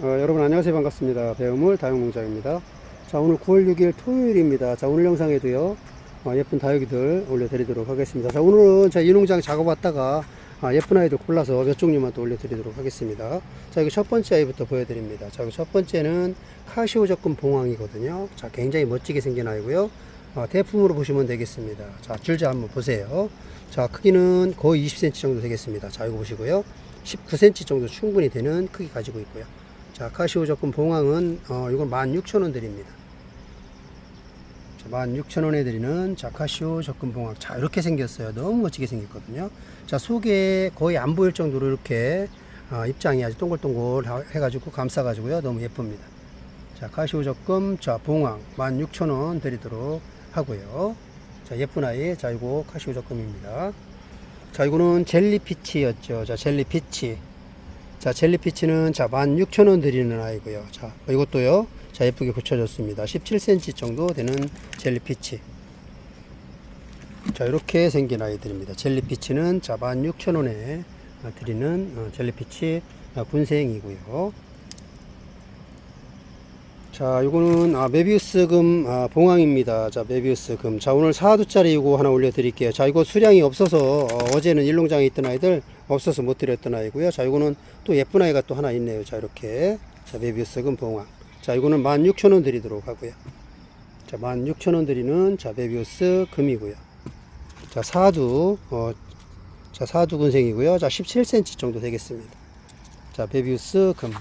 어, 여러분 안녕하세요. 반갑습니다. 배우물 다육농장입니다. 자 오늘 9월 6일 토요일입니다. 자 오늘 영상에도요 어, 예쁜 다육이들 올려드리도록 하겠습니다. 자 오늘은 자이 농장 작업 왔다가 아, 예쁜 아이들 골라서 몇 종류만 또 올려드리도록 하겠습니다. 자 여기 첫 번째 아이부터 보여드립니다. 자 여기 첫 번째는 카시오 적금 봉황이거든요. 자 굉장히 멋지게 생긴 아이고요. 어, 대품으로 보시면 되겠습니다. 자 줄자 한번 보세요. 자 크기는 거의 20cm 정도 되겠습니다. 자 이거 보시고요. 19cm 정도 충분히 되는 크기 가지고 있고요 자, 카시오 적금 봉황은, 어, 이건 16,000원 드립니다. 자, 16,000원에 드리는 자, 카시오 적금 봉황. 자, 이렇게 생겼어요. 너무 멋지게 생겼거든요. 자, 속에 거의 안 보일 정도로 이렇게, 어, 입장이 아주 동글동글 하- 해가지고 감싸가지고요. 너무 예쁩니다. 자, 카시오 적금, 자, 봉황 16,000원 드리도록 하고요. 자, 예쁜 아이. 자, 이거 카시오 적금입니다. 자, 이거는 젤리피치였죠. 자, 젤리피치. 자, 젤리피치는 자, 16,000원 드리는 아이고요. 자, 이것도요. 자, 예쁘게 붙여줬습니다. 17cm 정도 되는 젤리피치. 자, 이렇게 생긴 아이들입니다. 젤리피치는 자, 16,000원에 드리는 어, 젤리피치 어, 군생이고요. 자, 요거는 아, 메비우스 금 아, 봉황입니다. 자, 메비우스 금. 자, 오늘 4두짜리 이거 하나 올려드릴게요. 자, 이거 수량이 없어서 어, 제는 일농장에 있던 아이들 없어서 못 드렸던 아이고요. 자, 이거는 또 예쁜 아이가 또 하나 있네요. 자, 이렇게. 자, 메비우스 금 봉황. 자, 이거는 16,000원 드리도록 하고요. 자, 16,000원 드리는 자, 메비우스 금이고요. 자, 사두. 어, 자, 사두 군생이고요. 자, 17cm 정도 되겠습니다. 자, 베비우스 금.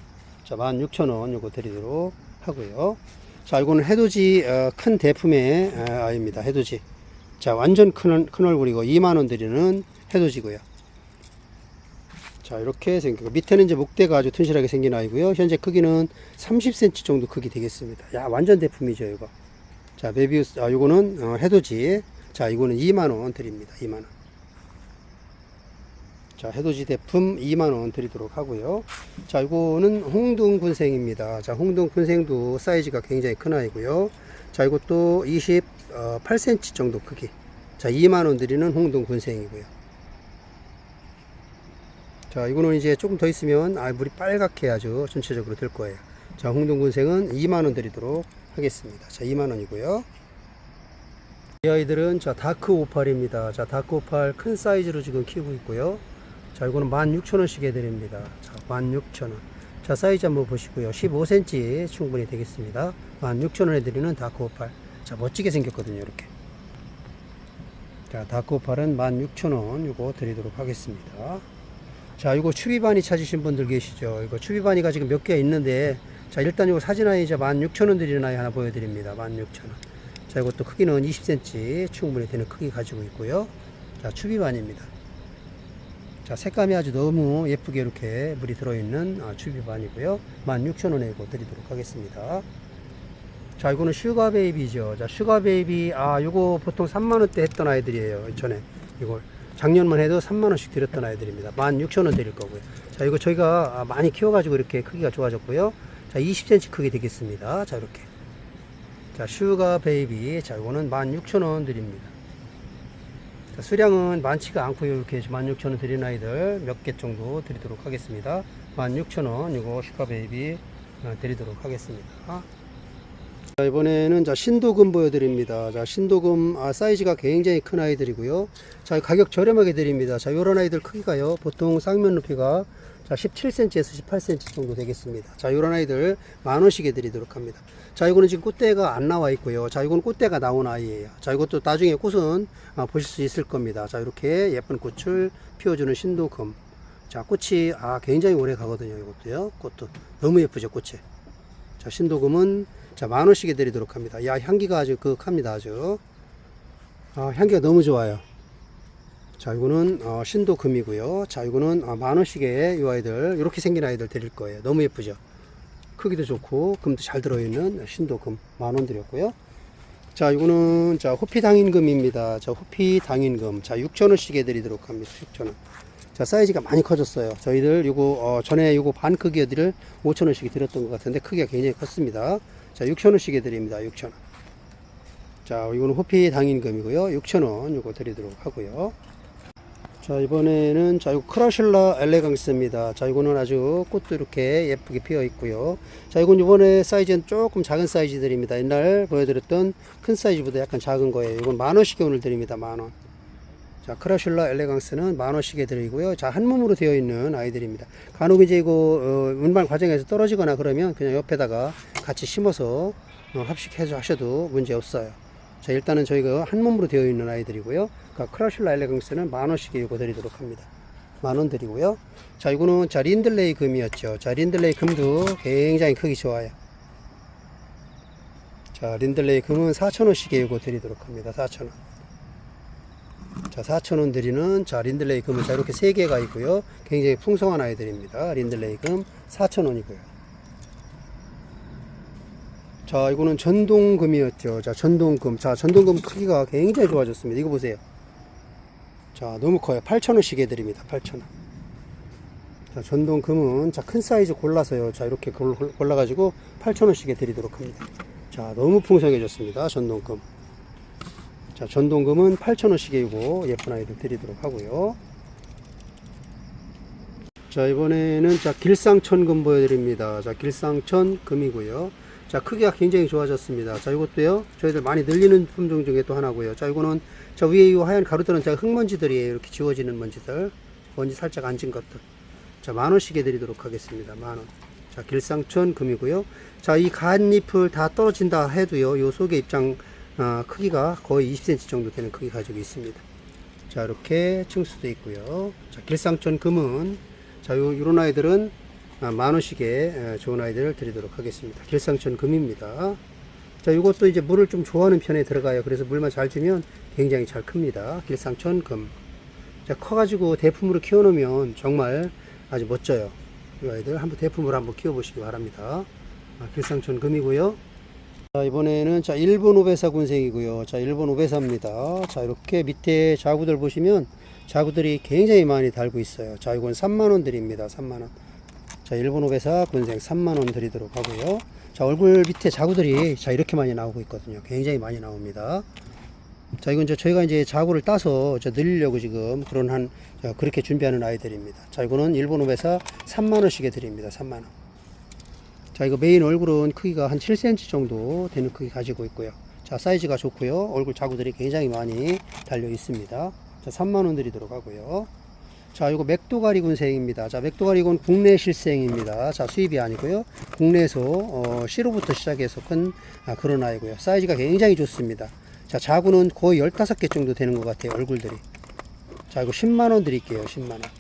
자, 16,000원 요거 드리도록 하고요. 자, 이거는 해돋이 어, 큰 대품의 어, 아이입니다. 해돋이. 자, 완전 큰, 큰 얼굴이고 2만원 드리는 해돋이고요. 자, 이렇게 생기고 밑에는 이제 목대가 아주 튼실하게 생긴 아이고요. 현재 크기는 30cm 정도 크기 되겠습니다. 야, 완전 대품이죠, 이거. 자, 메비우스, 아, 요거는 어, 해돋이. 자, 이거는 2만원 드립니다. 2만원. 자, 해돋이 대품 2만원 드리도록 하고요. 자, 이거는 홍둥 군생입니다. 자, 홍둥 군생도 사이즈가 굉장히 큰 아이고요. 자, 이것도 28cm 정도 크기. 자, 2만원 드리는 홍둥 군생이고요. 자, 이거는 이제 조금 더 있으면 아, 물이 빨갛게 아주 전체적으로 될 거예요. 자, 홍둥 군생은 2만원 드리도록 하겠습니다. 자, 2만원이고요. 이 아이들은 자 다크 오팔입니다. 자 다크 오팔 큰 사이즈로 지금 키우고 있고요. 자 이거는 16,000원씩 해드립니다. 자 16,000원. 자 사이즈 한번 보시고요. 15cm 충분히 되겠습니다. 16,000원 해드리는 다크 오팔. 자 멋지게 생겼거든요. 이렇게. 자 다크 오팔은 16,000원 요거 드리도록 하겠습니다. 자 이거 추비바니 찾으신 분들 계시죠? 이거 추비바니가 지금 몇 개 있는데 자 일단 이거 사진 아이 이제 16,000원 드리는 아이 하나 보여드립니다. 16,000원. 자, 이것도 크기는 20cm 충분히 되는 크기 가지고 있고요. 자, 추비반입니다. 자, 색감이 아주 너무 예쁘게 이렇게 물이 들어있는 아, 추비반이고요. 16,000원에 이거 드리도록 하겠습니다. 자, 이거는 슈가 베이비죠. 자, 슈가 베이비, 아, 요거 보통 3만원대 했던 아이들이에요. 전에. 이걸. 작년만 해도 3만원씩 드렸던 아이들입니다. 16,000원 드릴 거고요. 자, 이거 저희가 아, 많이 키워가지고 이렇게 크기가 좋아졌고요. 자, 20cm 크기 되겠습니다. 자, 이렇게. 자, 슈가 베이비. 자, 이거는 16,000원 드립니다. 자, 수량은 많지가 않고 이렇게 16,000원 드리는 아이들 몇 개 정도 드리도록 하겠습니다. 16,000원 이거 슈가 베이비 어, 드리도록 하겠습니다. 자, 이번에는 자, 신도금 보여드립니다. 자, 신도금 아, 사이즈가 굉장히 큰 아이들이고요. 자, 가격 저렴하게 드립니다. 자, 요런 아이들 크기가요. 보통 쌍면 높이가 자, 17cm에서 18cm 정도 되겠습니다. 자, 요런 아이들 만 원씩에 드리도록 합니다. 자, 이거는 지금 꽃대가 안 나와 있고요. 자, 이거는 꽃대가 나온 아이예요. 자, 이것도 나중에 꽃은 아, 보실 수 있을 겁니다. 자, 이렇게 예쁜 꽃을 피워주는 신도금. 자, 꽃이 아, 굉장히 오래 가거든요. 이것도요. 꽃도 너무 예쁘죠, 꽃이. 자, 신도금은 자, 만 원씩에 드리도록 합니다. 야, 향기가 아주 극합니다. 아주. 아, 향기가 너무 좋아요. 자, 이거는 어, 신도금이고요. 자, 이거는 아, 만 원씩에 이 아이들 이렇게 생긴 아이들 드릴 거예요. 너무 예쁘죠. 크기도 좋고 금도 잘 들어있는 신도금 만 원 드렸고요. 자, 이거는 자 호피 당인금입니다. 자, 호피 당인금. 자, 6천 원씩에 드리도록 합니다. 6천 원. 자, 사이즈가 많이 커졌어요. 저희들 요거 어, 전에 요거 반 크기 애들을 5천 원씩에 드렸던 것 같은데 크기가 굉장히 컸습니다. 자, 6천 원씩에 드립니다. 6천 원. 자, 이거는 호피 당인금이고요. 6천 원 요거 드리도록 하고요. 자 이번에는 자 이거 크라실라 엘레강스입니다. 자 이거는 아주 꽃도 이렇게 예쁘게 피어 있고요. 자 이건 이번에 사이즈는 조금 작은 사이즈들입니다. 옛날 보여드렸던 큰 사이즈보다 약간 작은 거예요. 이건 만 원씩에 오늘 드립니다. 만 원. 자 크라실라 엘레강스는 만 원씩에 드리고요. 자 한 몸으로 되어 있는 아이들입니다. 간혹 이제 이거 어, 운반 과정에서 떨어지거나 그러면 그냥 옆에다가 같이 심어서 어, 합식해서 하셔도 문제 없어요. 자 일단은 저희가 한 몸으로 되어 있는 아이들이고요. 그러니까 크라실라 엘레강스는 만 원씩에 이거 드리도록 합니다. 만원 드리고요. 자 이거는 자 린들레이 금이었죠. 자 린들레이 금도 굉장히 크기 좋아요. 자 린들레이 금은 4,000원씩에 이거 드리도록 합니다. 4,000원. 자 4,000원 드리는 자 린들레이 금은 자 이렇게 세 개가 있고요. 굉장히 풍성한 아이들입니다. 린들레이 금 4,000원이고요. 자 이거는 전동금이었죠. 자 전동금. 자 전동금 크기가 굉장히 좋아졌습니다. 이거 보세요. 자 너무 커요. 8,000원씩 해드립니다. 8,000원. 자 전동금은 자 큰 사이즈 골라서요. 자 이렇게 골라가지고 8,000원씩 해드리도록 합니다. 자 너무 풍성해졌습니다. 전동금. 자 전동금은 8,000원씩이고 예쁜 아이들 드리도록 하고요. 자 이번에는 자 길상천금 보여드립니다. 자 길상천금이고요. 자 크기가 굉장히 좋아졌습니다. 자 이것도요 저희들 많이 늘리는 품종 중에 또 하나고요. 자 이거는 자 위에 이 하얀 가루들은 자 흙먼지들이에요. 이렇게 지워지는 먼지들, 먼지 살짝 앉은 것들. 자 만 원씩에 드리도록 하겠습니다. 만 원. 자 길상천 금이고요. 자이 갓잎을 다 떨어진다 해도요. 요 속에 입장 아, 크기가 거의 20cm 정도 되는 크기 가지고 있습니다. 자 이렇게 층수도 있고요. 자 길상천 금은 자 요, 요런 아이들은 아, 만 원씩에 에, 좋은 아이들을 드리도록 하겠습니다. 길상천 금입니다. 자 이것도 이제 물을 좀 좋아하는 편에 들어가요. 그래서 물만 잘 주면 굉장히 잘 큽니다. 길상천 금. 자 커가지고 대품으로 키워놓으면 정말 아주 멋져요. 이 아이들 한번 대품으로 한번 키워보시기 바랍니다. 아, 길상천 금이고요. 자, 이번에는 자, 일본 오베사 군생이고요. 자, 일본 오베사입니다. 자, 이렇게 밑에 자구들 보시면 자구들이 굉장히 많이 달고 있어요. 자, 이건 3만원 드립니다. 3만원. 자, 일본 오베사 군생 3만원 드리도록 하고요. 자, 얼굴 밑에 자구들이 자, 이렇게 많이 나오고 있거든요. 굉장히 많이 나옵니다. 자, 이건 이제 저희가 이제 자구를 따서 저 늘리려고 지금 그런 한, 자, 그렇게 준비하는 아이들입니다. 자, 이거는 일본 오베사 3만원씩에 드립니다. 3만원. 자, 이거 메인 얼굴은 크기가 한 7cm 정도 되는 크기 가지고 있고요. 자, 사이즈가 좋고요. 얼굴 자구들이 굉장히 많이 달려 있습니다. 자, 3만원 드리도록 하고요. 자, 이거 맥도가리 군생입니다. 자, 맥도가리 군 국내 실생입니다. 자, 수입이 아니고요. 국내에서 어, 씨로부터 시작해서 큰 아, 그런 아이고요. 사이즈가 굉장히 좋습니다. 자, 자구는 거의 15개 정도 되는 것 같아요. 얼굴들이. 자, 이거 10만원 드릴게요. 10만원.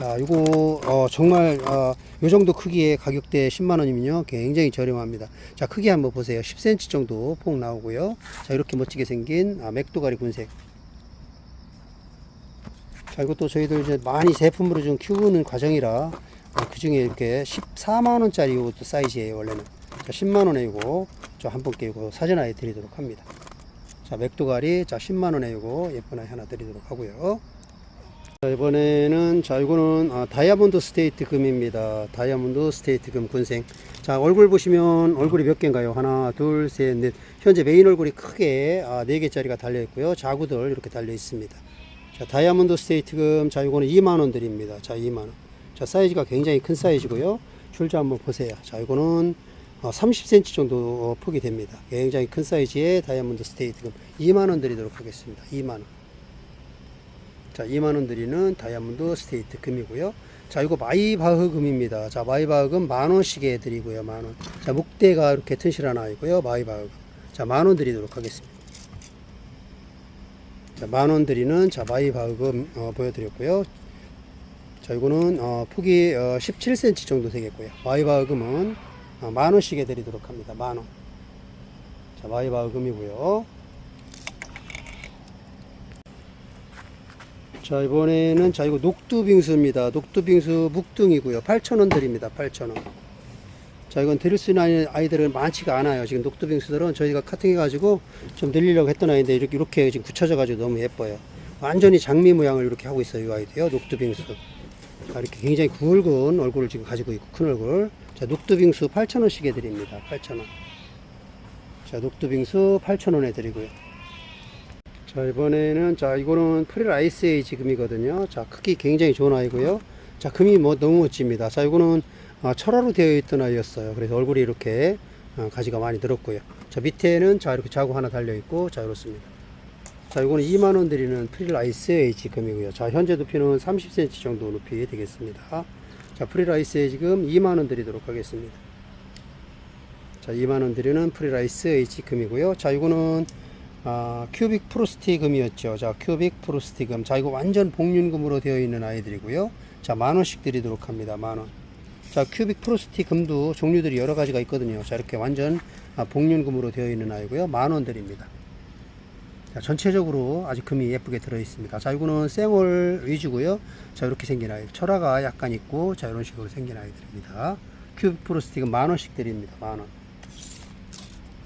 자, 이거 어, 정말 어, 요 정도 크기의 가격대 10만 원이면요 굉장히 저렴합니다. 자, 크기 한번 보세요. 10cm 정도 폭 나오고요. 자, 이렇게 멋지게 생긴 아, 맥도가리 군색. 자, 이것도 저희들 이제 많이 제품으로 좀 키우는 과정이라 그 중에 이렇게 14만 원짜리 이것도 사이즈예요 원래는. 자, 10만 원에 이거 저한 분께 이거 사전 아이 드리도록 합니다. 자, 맥도가리 자 10만 원에 이거 예쁜 아이 하나 드리도록 하고요. 자, 이번에는 자 이거는 아, 다이아몬드 스테이트 금입니다. 다이아몬드 스테이트 금 군생. 자 얼굴 보시면 얼굴이 몇 개인가요? 하나, 둘, 셋, 넷. 현재 메인 얼굴이 크게 아, 네 개짜리가 달려 있고요. 자구들 이렇게 달려 있습니다. 자 다이아몬드 스테이트 금. 자 이거는 2만 원 드립니다. 자 2만 원. 자 사이즈가 굉장히 큰 사이즈고요. 줄자 한번 보세요. 자 이거는 어, 30cm 정도 어, 폭이 됩니다. 굉장히 큰 사이즈의 다이아몬드 스테이트 금 2만 원 드리도록 하겠습니다. 2만 원. 자, 2만원 드리는 다이아몬드 스테이트 금이고요. 자, 이거 마이바흐 금입니다. 자, 마이바흐 금 만원씩에 드리고요. 만원. 자, 목대가 이렇게 튼실한 아이고요. 마이바흐 금. 자, 만원 드리도록 하겠습니다. 자, 만원 드리는 자, 마이바흐 금 어, 보여드렸고요. 자, 이거는 어, 폭이 어, 17cm 정도 되겠고요. 마이바흐 금은 어, 만원씩에 드리도록 합니다. 만원. 자, 마이바흐 금이고요. 자 이번에는 자 이거 녹두빙수입니다. 녹두빙수 묵둥이고요. 8,000원 드립니다. 8,000원. 자 이건 드릴 수 있는 아이- 아이들은 많지가 않아요. 지금 녹두빙수들은 저희가 카팅해 가지고 좀 늘리려고 했던 아이인데 이렇게, 이렇게 지금 굳혀져 가지고 너무 예뻐요. 완전히 장미 모양을 이렇게 하고 있어요 이 아이도요 녹두빙수. 아, 이렇게 굉장히 굵은 얼굴을 지금 가지고 있고 큰 얼굴. 자 녹두빙수 8,000원씩에 드립니다. 8,000원. 자 녹두빙수 8,000원에 드리고요 자 이번에는 자 이거는 프릴 아이스 에이 지 금이거든요. 자 크기 굉장히 좋은 아이고요. 자 금이 뭐 너무 멋집니다. 자 이거는 아, 철화로 되어 있던 아이였어요. 그래서 얼굴이 이렇게 아, 가지가 많이 늘었고요. 자 밑에는 자 이렇게 자구 하나 달려 있고 자 이렇습니다. 자 이거는 2만원 드리는 프릴 아이스 에이 지 금이고요. 자 현재 높이는 30cm 정도 높이 되겠습니다. 자 프릴 아이스 에이 지 금 2만원 드리도록 하겠습니다. 자 2만원 드리는 프릴 아이스 에이 지 금이고요. 자 이거는 아, 큐빅 프로스티금이었죠. 자, 큐빅 프로스티금. 자, 이거 완전 복륜금으로 되어 있는 아이들이고요. 자, 만 원씩 드리도록 합니다. 만 원. 자, 큐빅 프로스티금도 종류들이 여러 가지가 있거든요. 자, 이렇게 완전 아, 복륜금으로 되어 있는 아이고요. 만 원 드립니다. 자, 전체적으로 아주 금이 예쁘게 들어 있습니다. 자, 이거는 생월 위주고요. 자, 이렇게 생긴 아이. 철화가 약간 있고, 자, 이런 식으로 생긴 아이들입니다. 큐빅 프로스티금 만 원씩 드립니다. 만 원.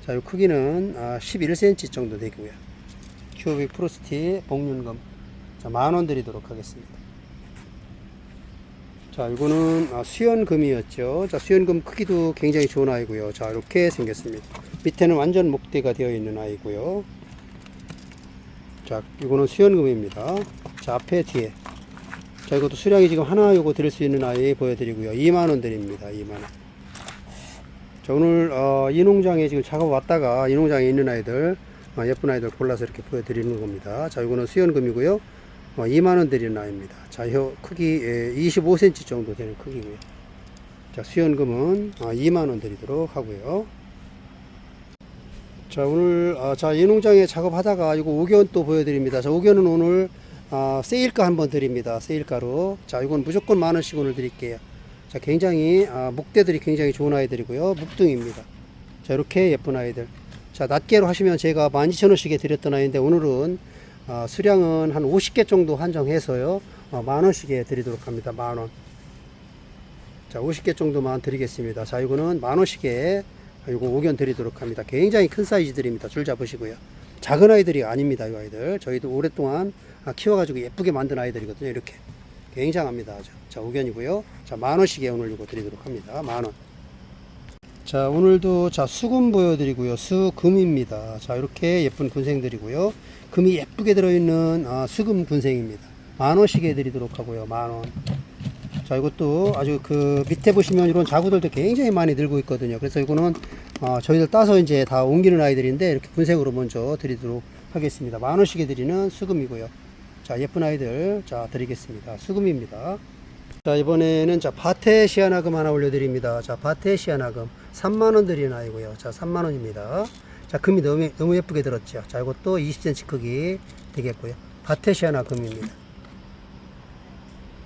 자, 이 크기는 아, 11cm 정도 되고요. 큐빅 프로스티 복륜금. 자, 만원 드리도록 하겠습니다. 자, 이거는 아, 수연금이었죠. 자, 수연금 크기도 굉장히 좋은 아이고요. 자, 이렇게 생겼습니다. 밑에는 완전 목대가 되어 있는 아이고요. 자, 이거는 수연금입니다. 자, 앞에 뒤에. 자, 이것도 수량이 지금 하나 요거 드릴 수 있는 아이 보여드리고요. 2만원 드립니다. 2만원. 자, 오늘 어, 이 농장에 지금 작업 왔다가 이 농장에 있는 아이들 어, 예쁜 아이들 골라서 이렇게 보여드리는 겁니다. 자, 이거는 수연금이고요. 어, 2만 원 드리는 아이입니다. 자, 혀 크기 예, 25cm 정도 되는 크기고요. 자, 수연금은 어, 2만 원 드리도록 하고요. 자, 오늘 아, 자, 이 농장에 작업하다가 이거 옥견 또 보여드립니다. 자, 옥견은 오늘 아, 세일가 한번 드립니다. 세일가로. 자, 이건 무조건 만 원씩 오늘 드릴게요. 자, 굉장히 아, 목대들이 굉장히 좋은 아이들이고요. 묵둥입니다. 자, 이렇게 예쁜 아이들. 자, 낱개로 하시면 제가 12,000원씩에 드렸던 아이인데 오늘은 아, 수량은 한 50개 정도 한정해서요. 어, 만 원씩에 드리도록 합니다. 만 원. 자, 50개 정도만 드리겠습니다. 자, 이거는 만 원씩에 이거 5견 드리도록 합니다. 굉장히 큰 사이즈들입니다. 줄 잡으시고요. 작은 아이들이 아닙니다. 이 아이들. 저희도 오랫동안 아, 키워가지고 예쁘게 만든 아이들이거든요. 이렇게. 굉장합니다. 아주. 자, 5견이고요. 자, 만 원씩에 오늘 이거 드리도록 합니다. 만 원. 자, 오늘도 자, 수금 보여드리고요. 수금입니다. 자, 이렇게 예쁜 군생들이고요. 금이 예쁘게 들어있는 아, 수금 군생입니다. 만 원씩에 드리도록 하고요. 만 원. 자, 이것도 아주 그 밑에 보시면 이런 자구들도 굉장히 많이 늘고 있거든요. 그래서 이거는 어, 저희들 따서 이제 다 옮기는 아이들인데 이렇게 분색으로 먼저 드리도록 하겠습니다. 만 원씩에 드리는 수금이고요. 자, 예쁜 아이들 자, 드리겠습니다. 수금입니다. 자, 이번에는 자, 바테시아나금 하나 올려드립니다. 자, 바테시아나금 3만원 드리는 아이고요. 자, 3만원입니다. 자, 금이 너무, 너무 예쁘게 들었죠. 자, 이것도 20cm 크기 되겠고요. 바테시아나 금입니다.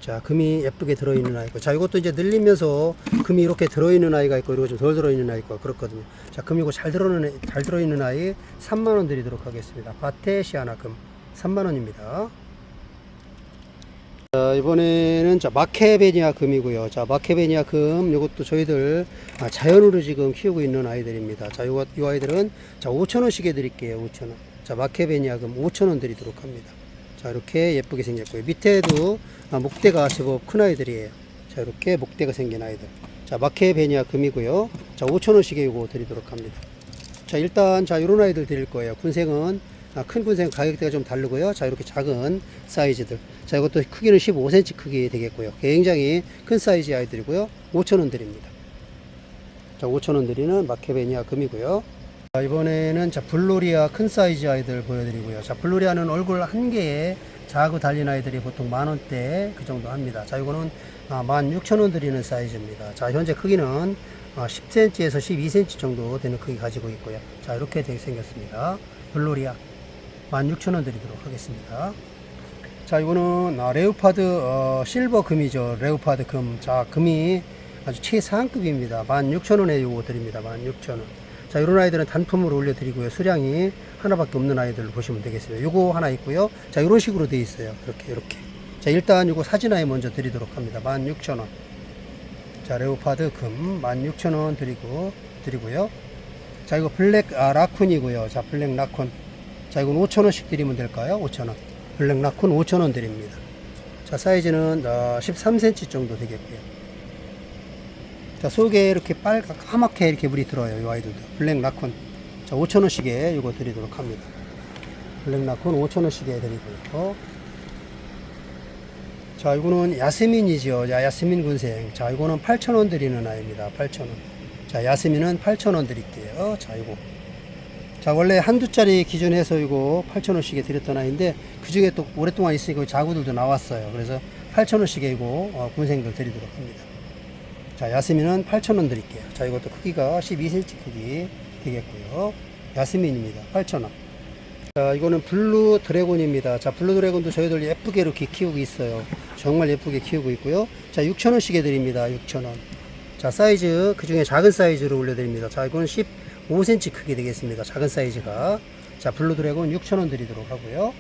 자, 금이 예쁘게 들어있는 아이고. 자, 이것도 이제 늘리면서 금이 이렇게 들어있는 아이가 있고, 이거 좀덜 들어있는 아이가 있고, 그렇거든요. 자, 금 이거 잘 들어있는, 잘 들어있는 아이 3만원 드리도록 하겠습니다. 바테시아나 금 3만원입니다. 자, 이번에는 자, 마케베니아 금이고요. 자, 마케베니아 금, 이것도 저희들 아, 자연으로 지금 키우고 있는 아이들입니다. 자, 요, 요 아이들은 자, 5천원씩에 드릴게요. 5천원. 자, 마케베니아 금 5천원 드리도록 합니다. 자, 이렇게 예쁘게 생겼고요. 밑에도 아, 목대가 제법 큰 아이들이에요. 자, 이렇게 목대가 생긴 아이들. 자, 마케베니아 금이고요. 자, 5천원씩에 이거 드리도록 합니다. 자, 일단 자, 요런 아이들 드릴 거예요. 군생은 아, 큰 군생 가격대가 좀 다르고요. 자, 이렇게 작은 사이즈들. 자, 이것도 크기는 15cm 크기 되겠고요. 굉장히 큰 사이즈 아이들이고요. 5천원 드립니다. 자, 5천원 드리는 마케베니아 금이고요. 자, 이번에는 자, 블로리아 큰 사이즈 아이들 보여드리고요. 자, 블로리아는 얼굴 한 개에 자고 달린 아이들이 보통 만 원대 그 정도 합니다. 자, 이거는 아, 16,000원 드리는 사이즈입니다. 자, 현재 크기는 아, 10cm에서 12cm 정도 되는 크기 가지고 있고요. 자, 이렇게 되게 생겼습니다. 블로리아 16,000원 드리도록 하겠습니다. 자, 이거는 아, 레오파드 어, 실버 금이죠. 레오파드 금. 자, 금이 아주 최상급입니다. 16,000원에 요거 드립니다. 16,000원. 자, 이런 아이들은 단품으로 올려드리고요. 수량이 하나밖에 없는 아이들을 보시면 되겠습니다. 요거 하나 있고요. 자, 이런 식으로 되어 있어요. 이렇게, 이렇게. 자, 일단 요거 사진 아이 먼저 드리도록 합니다. 16,000원. 자, 레오파드 금 16,000원 드리고, 드리고요. 자, 이거 블랙 아, 라쿤이고요. 자, 블랙 라쿤. 자, 이건 5,000원씩 드리면 될까요? 5,000원. 블랙 라쿤 5,000원 드립니다. 자, 사이즈는 어, 13cm 정도 되겠고요. 자, 속에 이렇게 빨갛, 까맣게 이렇게 물이 들어요. 이 아이들도. 블랙 라콘. 자, 5천원씩에 이거 드리도록 합니다. 블랙라콘 5,000원씩 해드리고요. 자, 이거는 야스민이죠. 야, 야스민 군생. 자, 이거는 8,000원 드리는 아이입니다. 8,000원. 자, 야스민은 8,000원 드릴게요. 자, 이거. 자, 원래 한두 짜리 기준에서 이거 8,000원씩에 드렸던 아이인데, 그 중에 또 오랫동안 있으니까 자구들도 나왔어요. 그래서 8,000원씩에 이거 어, 군생들 드리도록 합니다. 자, 야스민은 8,000원 드릴게요. 자, 이것도 크기가 12cm 크기 되겠고요. 야스민입니다. 8,000원. 자, 이거는 블루 드래곤입니다. 자, 블루 드래곤도 저희들 예쁘게 이렇게 키우고 있어요. 정말 예쁘게 키우고 있고요. 자, 6,000원씩에 드립니다. 6,000원. 자, 사이즈, 그 중에 작은 사이즈로 올려드립니다. 자, 이거는 15cm 크기 되겠습니다. 작은 사이즈가. 자, 블루 드래곤 6,000원 드리도록 하고요.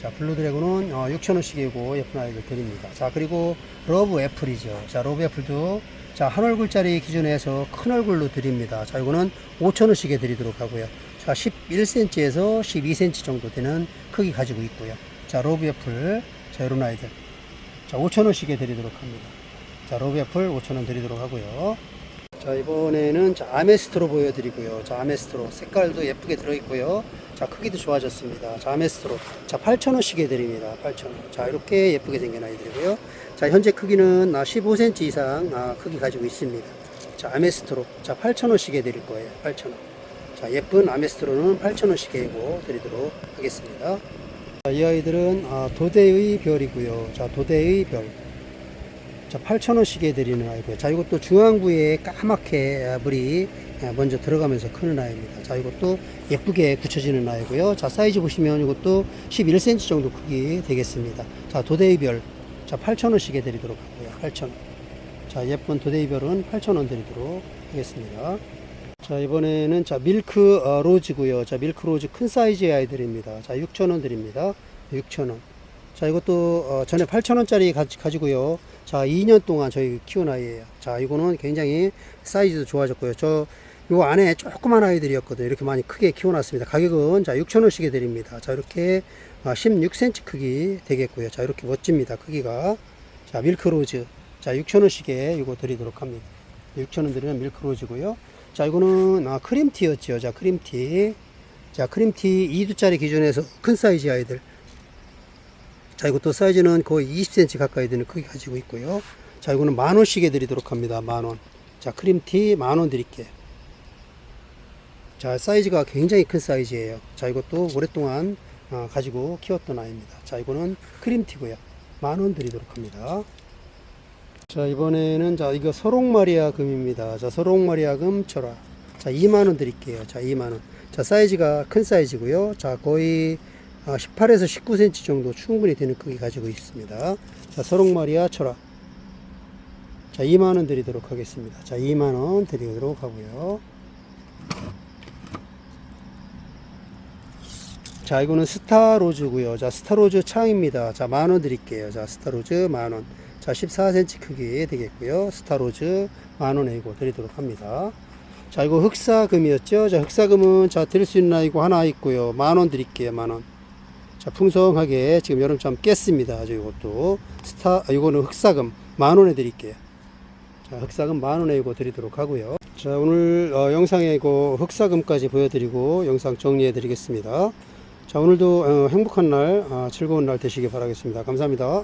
자, 블루 드래곤은 어, 6,000원씩이고 예쁜 아이들 드립니다. 자, 그리고 러브 애플이죠. 자, 러브 애플도 자, 한 얼굴짜리 기준에서 큰 얼굴로 드립니다. 자, 이거는 5,000원씩에 드리도록 하고요. 자, 11cm에서 12cm 정도 되는 크기 가지고 있고요. 자, 러브 애플. 자, 이런 아이들. 자, 5,000원씩에 드리도록 합니다. 자, 러브 애플 5,000원 드리도록 하고요. 자, 이번에는 자, 아메스트로 보여드리고요. 자, 아메스트로. 색깔도 예쁘게 들어있고요. 자, 크기도 좋아졌습니다. 자, 아메스트로. 자, 8,000원씩에 드립니다. 8,000원. 자, 이렇게 예쁘게 생긴 아이들이고요. 자, 현재 크기는 아, 15cm 이상 아, 크기 가지고 있습니다. 자, 아메스트로. 자, 8,000원씩에 드릴 거예요. 8,000원. 자, 예쁜 아메스트로는 8,000원씩에 고 드리도록 하겠습니다. 자, 이 아이들은 아, 도대의 별이고요. 자, 도대의 별. 자, 8,000원씩에 드리는 아이고요. 자, 이것도 중앙부에 까맣게 아, 물이 아, 먼저 들어가면서 크는 아이입니다. 자, 이것도 예쁘게 굳혀지는 아이고요. 자, 사이즈 보시면 이것도 11cm 정도 크기 되겠습니다. 자, 도대이별. 자, 8,000원씩에 드리도록 하고요. 8,000원. 자, 예쁜 도대이별은 8,000원 드리도록 하겠습니다. 자, 이번에는 자, 밀크 어, 로즈고요. 자, 밀크 로즈 큰 사이즈의 아이들입니다. 자, 6,000원 드립니다. 6,000원. 자, 이것도 어, 전에 8,000원짜리 가지고요. 자, 2년 동안 저희 키운 아이예요. 자, 이거는 굉장히 사이즈도 좋아졌고요. 저, 요 안에 조그만 아이들이었거든요. 이렇게 많이 크게 키워놨습니다. 가격은 자, 6,000원씩에 드립니다. 자, 이렇게 아, 16cm 크기 되겠고요. 자, 이렇게 멋집니다. 크기가. 자, 밀크로즈. 자, 6,000원씩에 이거 드리도록 합니다. 6,000원 드리는 밀크로즈고요. 자, 이거는 아, 크림티였죠. 자, 크림티. 자, 크림티 2두짜리 기준에서 큰 사이즈 아이들. 자, 이것도 사이즈는 거의 20cm 가까이 되는 크기 가지고 있고요. 자, 이거는 만 원씩에 드리도록 합니다. 만 원. 자, 크림티 만 원 드릴게요. 자, 사이즈가 굉장히 큰 사이즈예요. 자, 이것도 오랫동안 아, 가지고 키웠던 아이입니다. 자, 이거는 크림티고요. 만 원 드리도록 합니다. 자, 이번에는 자, 이거 소록마리아 금입니다. 자, 소록마리아 금 철화. 자, 2만 원 드릴게요. 자, 2만 원. 자, 사이즈가 큰 사이즈고요. 자, 거의 아, 18에서 19cm 정도 충분히 되는 크기 가지고 있습니다. 자, 소록마리아 철화. 자, 2만 원 드리도록 하겠습니다. 자, 2만 원 드리도록 하고요. 자, 이거는 스타로즈고요. 자, 스타로즈 창입니다. 자, 만원 드릴게요. 자, 스타로즈 만 원. 자, 14cm 크기 되겠고요. 스타로즈 만 원에 이거 드리도록 합니다. 자, 이거 흑사금이었죠. 자, 흑사금은 자, 드릴 수 있는 아이고 하나 있고요. 만원 드릴게요. 만 원. 자, 풍성하게 지금 여름잠 깼습니다. 아주 이것도 스타, 아, 이거는 흑사금 만 원에 드릴게요. 자, 흑사금 만 원에 이거 드리도록 하고요. 자, 오늘 어, 영상에 이거 흑사금까지 보여드리고 영상 정리해 드리겠습니다. 자, 오늘도 어, 행복한 날, 아, 즐거운 날 되시기 바라겠습니다. 감사합니다.